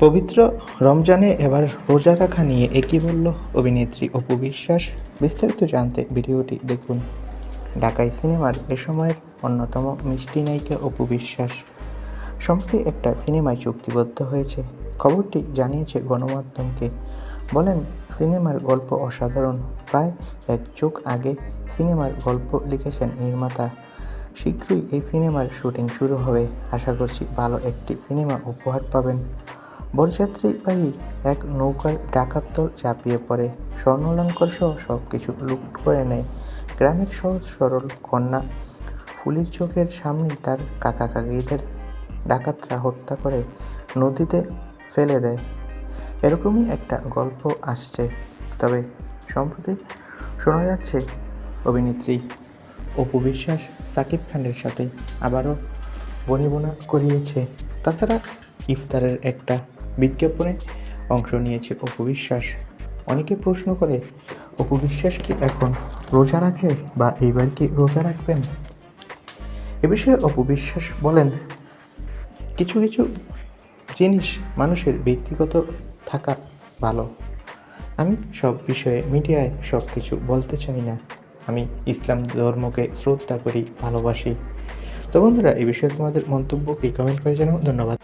পবিত্র রমজানে এবার রোজা রাখা নিয়ে একই বলল অভিনেত্রী অপু বিশ্বাস। বিস্তারিত জানতে ভিডিওটি দেখুন। ঢাকাই সিনেমার এ সময়ের অন্যতম মিষ্টি নায়িকা অপু বিশ্বাস। সম্প্রতি একটা সিনেমায় চুক্তিবদ্ধ হয়েছে। খবরটি জানিয়েছে গণমাধ্যমকে। বলেন, সিনেমার গল্প অসাধারণ। প্রায় এক যুগ আগে সিনেমার গল্প লিখেছেন নির্মাতা। শীঘ্রই এই সিনেমার শুটিং শুরু হবে। আশা করছি ভালো একটি সিনেমা উপহার পাবেন। বরযাত্রীবাহী এক নৌকার ডাকাত দল পড়ে। স্বর্ণলঙ্কর সহ সব কিছু লুট করে নেয়। গ্রামের সহজ সরল কন্যা ফুলির চোখের সামনেই তার কাকা কাকিদের ডাকাতরা হত্যা করে নদীতে ফেলে দেয়। এরকমই একটা গল্প আসছে। তবে সম্প্রতি শোনা যাচ্ছে অভিনেত্রী অপু বিশ্বাস সাকিব খানের সাথে আবারও বনিবনা করিয়েছে। তাছাড়া ইফতারের একটা বিজ্ঞাপনে অংশ নিয়েছে অপু বিশ্বাস। অনেকে প্রশ্ন করে, অপু বিশ্বাস কি এখন রোজা রাখে বা এইবার কি রোজা রাখবেন? এ বিষয়ে অপু বিশ্বাস বলেন, কিছু কিছু জিনিস মানুষের ব্যক্তিগত থাকা ভালো। আমি সব বিষয়ে মিডিয়ায় সব কিছু বলতে চাই না। আমি ইসলাম ধর্মকে শ্রদ্ধা করি, ভালোবাসি। তো বন্ধুরা এই বিষয়ে তোমাদের মন্তব্য কি কমেন্ট করে জানাও। ধন্যবাদ।